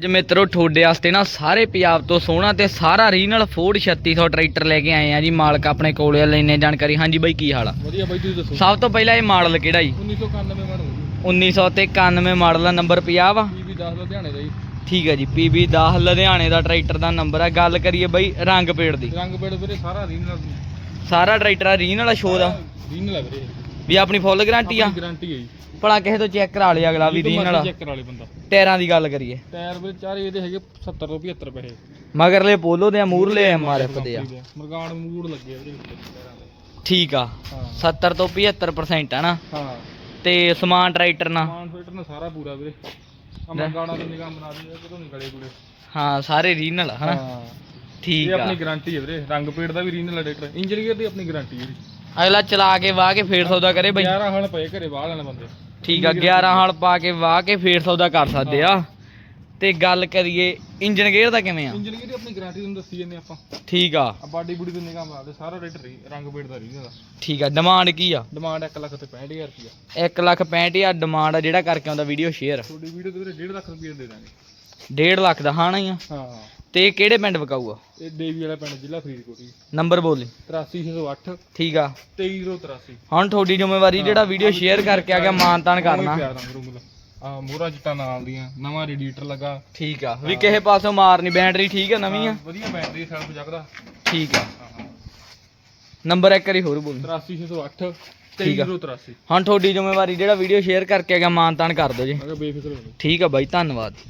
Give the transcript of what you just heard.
ਅੱਜ ਮਿੱਤਰੋ ਤੁਹਾਡੇ ਵਾਸਤੇ ਨਾ ਸਾਰੇ ਪੰਜਾਬ ਤੋਂ ਸੋਹਣਾ ਤੇ ਸਾਰਾ ਰੀਨਲ ਫੋਰਡ 3600 ਟਰੈਕਟਰ ਲੈ ਕੇ ਆਏ ਆ ਜੀ। ਮਾਲਕ ਆਪਣੇ ਕੋਲੇ ਲੈਣੇ ਜਾਣਕਾਰੀ। ਹਾਂਜੀ ਬਾਈ ਕੀ ਹਾਲ ਆ? ਵਧੀਆ ਬਾਈ ਤੁਸੀਂ ਦੱਸੋ? ਸਭ ਤੋਂ ਪਹਿਲਾਂ ਇਹ ਮਾਡਲ ਕਿਹੜਾ ਜੀ? 1991 ਮਾਡਲ 1900 ਤੇ 91 ਮਾਡਲ ਦਾ ਨੰਬਰ 50 ਵਾ? ਪੀਵੀ 10 ਲੁਧਿਆਣੇ ਦਾ ਜੀ। ਠੀਕ ਹੈ ਜੀ PB 10 ਲੁਧਿਆਣੇ ਦਾ ਟਰੈਕਟਰ ਦਾ ਨੰਬਰ ਆ। ਗੱਲ ਕਰੀਏ ਬਾਈ ਰੰਗ ਪੇੜ ਦੀ। ਰੰਗ ਪੇੜ ਵੀਰੇ ਸਾਰਾ ਰੀਨਲ ਸਾਰਾ ਟਰੈਕਟਰ ਆ ਰੀਨਲ ਸ਼ੋ ਦਾ? ਰੀਨਲ ਹੈ ਵੀਰੇ। ਵੀ ਆਪਣੀ ਫੁੱਲ ਗਾਰੰਟੀ ਆ? ਗਾਰੰਟੀ ਹੈ ਜੀ। ਭਲਾ ਕਿਸੇ ਤੋਂ ਚੈੱਕ ਕਰਾ ਲਿਆ ਅਗਲਾ ਵੀ ਰੀਨਲ ਚੈੱਕ ਕਰਾ ਲਈ ਬੰਦਾ। ਟਾਇਰਾਂ ਦੀ ਗੱਲ ਕਰੀਏ। ਟਾਇਰ ਵੀਰੇ ਚਾਰੇ ਇਹਦੇ ਹੈਗੇ 70 ਤੋਂ 75 ਪੈਸੇ। ਮਗਰਲੇ ਪੋਲੋ ਦੇ ਆ ਮੂਰਲੇ ਐਮਆਰਐਫ ਦੇ ਆ। ਮਰਗਾਨ ਮੂਡ ਲੱਗੇ ਆ ਵੀਰੇ ਟਾਇਰਾਂ ਦੇ। ਠੀਕ ਆ। ਹਾਂ। 70 ਤੋਂ 75% ਆ ਨਾ। ਹਾਂ। ਤੇ ਸਮਾਨ ਟਰੈਕਟਰ ਨਾਲ। ਮਾਨ ਫਿਲਟਰ ਨੇ ਸਾਰਾ ਪੂਰਾ ਵੀਰੇ। ਅਮਰਗਾਣਾ ਦੀ ਨਿਗਾਹ ਬਣਾ ਦੀ ਕਿਤੋਂ ਗਲੇ ਗੁਲੇ ਹਾਂ ਸਾਰੇ ਰੀਨਲ ਹਨਾ। ਹਾਂ। ਠੀਕ ਇਹ ਆ। ਆਪਣੀ ਗਾਰੰਟੀ ਹੈ ਵੀਰੇ। ਰੰਗ ਪੇੜ ਦਾ ਵੀ ਰੀਨਲ ਹੈ ਟਰੈਕਟਰ ਇੰਜਨ ਗੇਅਰ ਦੀ ਆਪਣੀ ਗਾਰੰਟੀ ਹੈ ਅਗਲਾ ਚਲਾ ਕੇ ਵਾਹ ਕੇ ਫੇਰ ਸੌਦਾ ਕਰੇ ਬਈ। 11 ਹਲ ਪਏ ਘਰੇ ਬਾਹਰ ਵਾਲੇ ਬੰਦੇ। ਠੀਕ ਆ 11 ਹਲ ਪਾ ਕੇ ਵਾਹ ਕੇ ਫੇਰ ਸੌਦਾ ਕਰ ਸਕਦੇ ਆ। ਤੇ ਗੱਲ ਕਰੀਏ ਇੰਜਨ ਗੇਅਰ ਦਾ ਕਿਵੇਂ ਆ? ਇੰਜਨ ਗੇਅਰ ਦੀ ਆਪਣੀ ਗਾਰੰਟੀ ਤੁਹਾਨੂੰ ਦੱਸੀ ਜਾਂਦੇ ਆਪਾਂ। ਠੀਕ ਆ। ਬਾਡੀ ਬੁੜੀ ਤੋਂ ਨਿਗਾਹ ਮਾਰਦੇ ਸਾਰਾ ਰੇਟ ਰੰਗ ਪੇੜ ਦਾ ਦਾ ਠੀਕ ਆ ਡਿਮਾਂਡ ਕੀ ਆ? ਡਿਮਾਂਡ 1 ਲੱਖ ਤੇ 65000 ਰੁਪਇਆ 1 ਲੱਖ 65000 ਡਿਮਾਂਡ ਆ ਜਿਹੜਾ ਕਰਕੇ ਆਉਂਦਾ ਵੀਡੀਓ ਸ਼ੇਅਰ ਤੁਹਾਡੀ ਵੀਡੀਓ ਤੇ ਵੀਰੇ 1.5 ਲੱਖ ਰੁਪਏ ਦੇ ਦਾਂਗੇ। 1.5 ਲੱਖ ਦਾ ਹਾਣਾ ਹੀ ਆ ਹਾਂ। ਤੇ ਕਿਹੜੇ ਪਿੰਡ ਵਿਕਾਊਗਾ? ਇਹ ਦੇਵੀ ਵਾਲਾ ਪਿੰਡ ਜ਼ਿਲ੍ਹਾ ਫਰੀਦਕੋਟ ਜੀ। ਨੰਬਰ ਬੋਲੀ 83608 ਠੀਕ ਆ। 23083 ਹੁਣ ਤੁਹਾਡੀ ਜ਼ਿੰਮੇਵਾਰੀ ਜਿਹੜਾ ਵੀਡੀਓ ਸ਼ੇਅਰ ਕਰਕੇ ਆ ਗਿਆ ਮਾਨਤਾਨ ਕਰਨਾ। ਆ ਮੋਹਰਾ ਚਿੱਟਾ ਨਾਲ ਦੀਆਂ ਨਵਾਂ ਰੇਡੀਏਟਰ ਲੱਗਾ। ਠੀਕ ਆ। ਵੀ ਕਿਸੇ ਪਾਸੋਂ ਮਾਰਨੀ ਬੈਟਰੀ ਠੀਕ ਆ ਨਵੀਂ ਆ? ਵਧੀਆ ਬੈਟਰੀ ਸੈਲਫ ਜਗਦਾ। ਠੀਕ ਆ। ਨੰਬਰ ਇੱਕ ਵਾਰੀ ਹੋਰ ਬੋਲ। 83608 ਠੀਕ ਆ। 23083 ਹੁਣ ਤੁਹਾਡੀ ਜ਼ਿੰਮੇਵਾਰੀ ਜਿਹੜਾ ਵੀਡੀਓ ਸ਼ੇਅਰ ਕਰਕੇ ਆ ਗਿਆ ਮਾਨਤਾਨ ਕਰ ਦਿਓ ਜੀ। ਠੀਕ ਆ ਬਾਈ ਧੰਨਵਾਦ।